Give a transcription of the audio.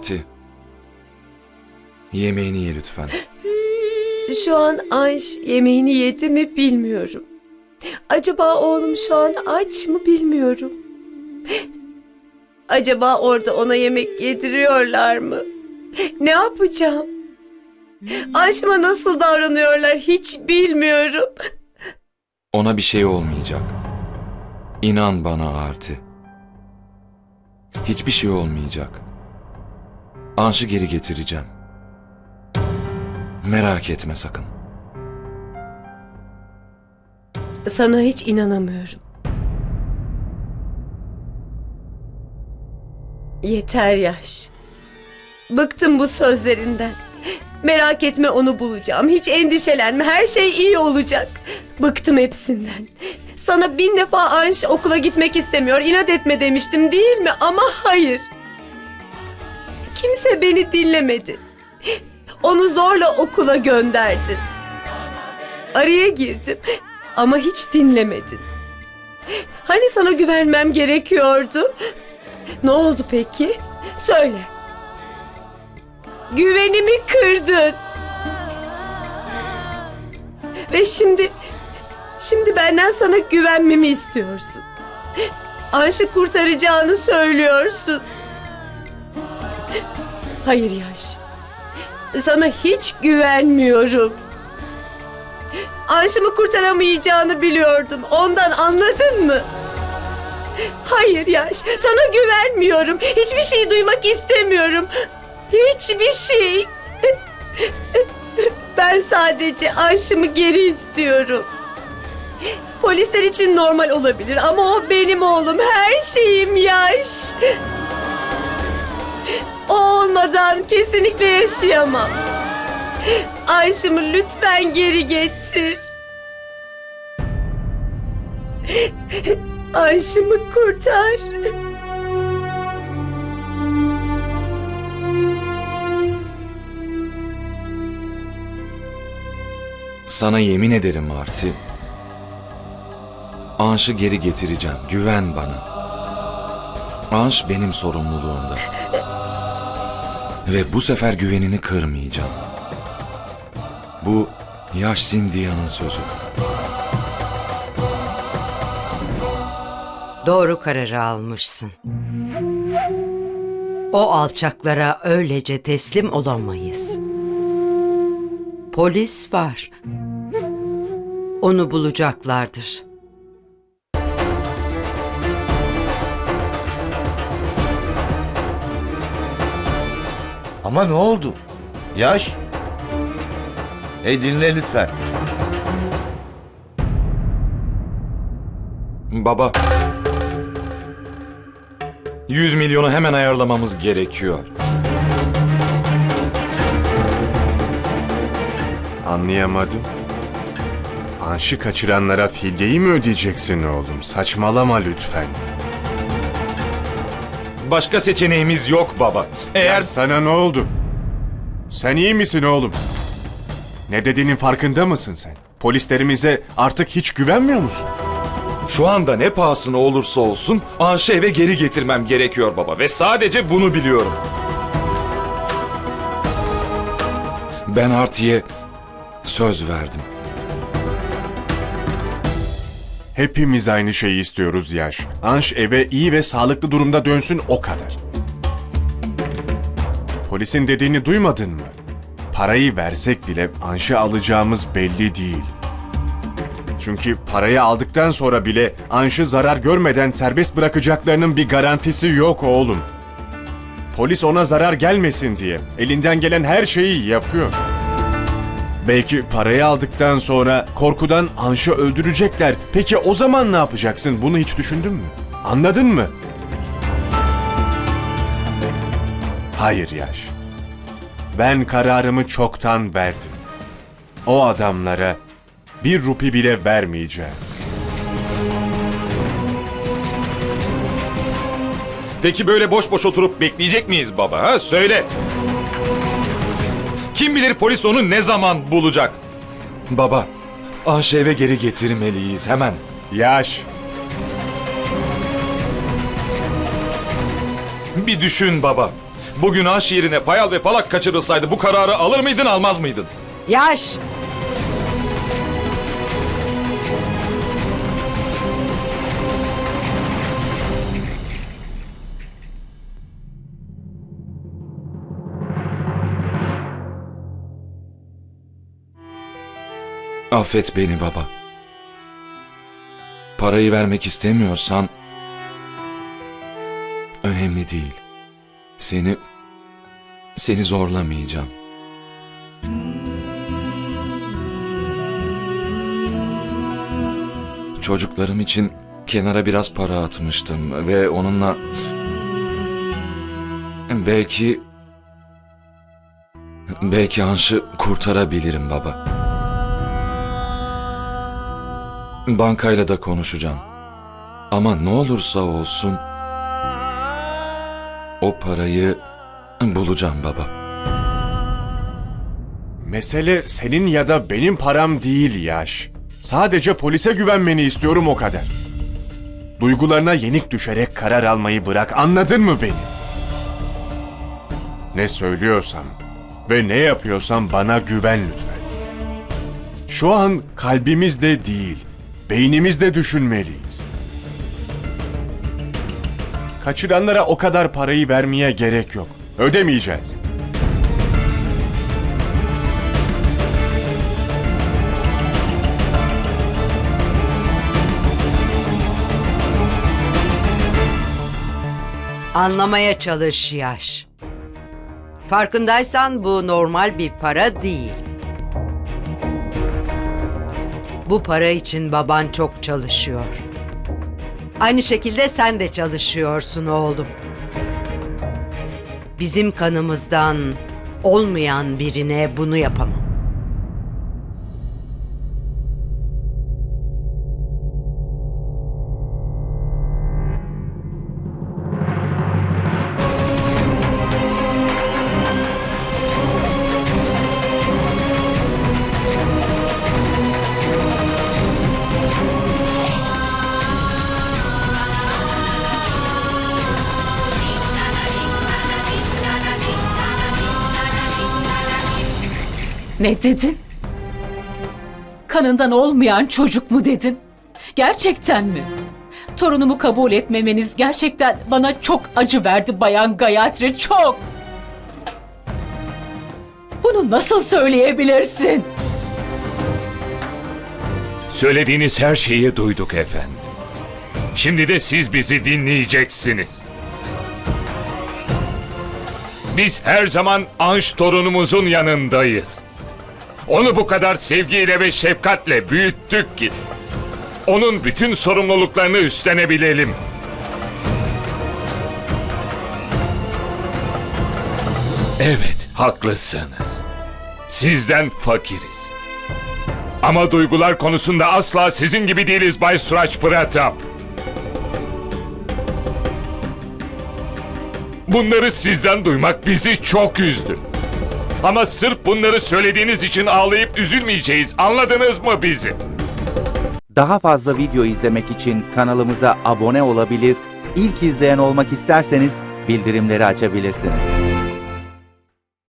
Arti. Yemeğini ye lütfen. Şu an Anş yemeğini yedi mi bilmiyorum. Acaba oğlum şu an aç mı bilmiyorum. Acaba orada ona yemek yediriyorlar mı? Ne yapacağım? Anş'ıma nasıl davranıyorlar hiç bilmiyorum. Ona bir şey olmayacak. İnan bana Arti. Hiçbir şey olmayacak. Anş'ı geri getireceğim. Merak etme sakın. Sana hiç inanamıyorum. Yeter yaş. Bıktım bu sözlerinden. Merak etme onu bulacağım. Hiç endişelenme. Her şey iyi olacak. Bıktım hepsinden. Sana bin defa Anş okula gitmek istemiyor. İnat etme demiştim değil mi? Ama hayır. Kimse beni dinlemedi. Onu zorla okula gönderdin. Araya girdim ama hiç dinlemedin. Hani sana güvenmem gerekiyordu? Ne oldu peki? Söyle. Güvenimi kırdın. Ve şimdi şimdi benden sana güvenmemi istiyorsun. Ayşe kurtaracağını söylüyorsun. Hayır Yaş. Sana hiç güvenmiyorum. Ayşe'mi kurtaramayacağını biliyordum. Ondan anladın mı? Hayır Yaş, sana güvenmiyorum. Hiçbir şey duymak istemiyorum. Hiçbir şey. Ben sadece Ayşe'mi geri istiyorum. Polisler için normal olabilir ama o benim oğlum. Her şeyim Yaş. O olmadan kesinlikle yaşayamam. Ayşem'i lütfen geri getir. Ayşem'i kurtar. Sana yemin ederim Arti. Anş'ı geri getireceğim. Güven bana. Anş benim sorumluluğumda. Ve bu sefer güvenini kırmayacağım. Bu Yaş Sindiya'nın sözü. Doğru kararı almışsın. O alçaklara öylece teslim olamayız. Polis var. Onu bulacaklardır. Ama ne oldu? Yaş. Hey dinle lütfen. Baba. 100 milyonu hemen ayarlamamız gerekiyor. Anlayamadım. Anşı kaçıranlara fidyeyi mi ödeyeceksin oğlum? Saçmalama lütfen. Başka seçeneğimiz yok baba. Eğer Eğer sana ne oldu? Sen iyi misin oğlum? Ne dediğinin farkında mısın sen? Polislerimize artık hiç güvenmiyor musun? şu anda ne pahasına olursa olsun Anş'ı eve geri getirmem gerekiyor baba. Ve sadece bunu biliyorum. Ben Arti'ye söz verdim. Hepimiz aynı şeyi istiyoruz Yaş. Anş eve iyi ve sağlıklı durumda dönsün o kadar. Polisin dediğini duymadın mı? Parayı versek bile Anş'ı alacağımız belli değil. Çünkü parayı aldıktan sonra bile Anş'ı zarar görmeden serbest bırakacaklarının bir garantisi yok oğlum. Polis ona zarar gelmesin diye elinden gelen her şeyi yapıyor. Belki parayı aldıktan sonra korkudan Anş'ı öldürecekler. Peki o zaman ne yapacaksın? Bunu hiç düşündün mü? Anladın mı? Hayır Yaş. Ben kararımı çoktan verdim. O adamlara bir rupi bile vermeyeceğim. Peki böyle boş boş oturup bekleyecek miyiz baba? Ha? Söyle. Kim bilir polis onu ne zaman bulacak? Baba, Anş'ı eve geri getirmeliyiz hemen. Yaş, Bir düşün baba. Bugün Anş yerine Payal ve Palak kaçırılsaydı bu kararı alır mıydın almaz mıydın? Yaş! Affet beni baba. Parayı vermek istemiyorsan önemli değil. Seni seni zorlamayacağım. Çocuklarım için kenara biraz para atmıştım ve onunla belki belki Anş'ı kurtarabilirim baba. Bankayla da konuşacağım. Ama ne olursa olsun o parayı bulacağım baba. Mesele senin ya da benim param değil Yaş. Sadece polise güvenmeni istiyorum o kadar. Duygularına yenik düşerek karar almayı bırak anladın mı beni? Ne söylüyorsam ve ne yapıyorsam bana güven lütfen. Şu an kalbimizde değil, beynimizde düşünmeliyiz. Kaçıranlara o kadar parayı vermeye gerek yok. Ödemeyeceğiz. Anlamaya çalış Yaş. Farkındaysan bu normal bir para değil. Bu para için baban çok çalışıyor. Aynı şekilde sen de çalışıyorsun oğlum. Bizim kanımızdan olmayan birine bunu yapamam. Ne dedin? Kanından olmayan çocuk mu dedin? Gerçekten mi? Torunumu kabul etmemeniz gerçekten bana çok acı verdi Bayan Gayatri, çok. Bunu nasıl söyleyebilirsin? Söylediğiniz her şeyi duyduk efendim. Şimdi de siz bizi dinleyeceksiniz. Biz her zaman Anş torunumuzun yanındayız. Onu bu kadar sevgiyle ve şefkatle büyüttük ki onun bütün sorumluluklarını üstlenebilelim. Evet, haklısınız. Sizden fakiriz. Ama duygular konusunda asla sizin gibi değiliz Bay Suraç Pratam. Bunları sizden duymak bizi çok üzdü. Ama sırf bunları söylediğiniz için ağlayıp üzülmeyeceğiz. Anladınız mı bizi? Daha fazla video izlemek için kanalımıza abone olabilir, ilk izleyen olmak isterseniz bildirimleri açabilirsiniz.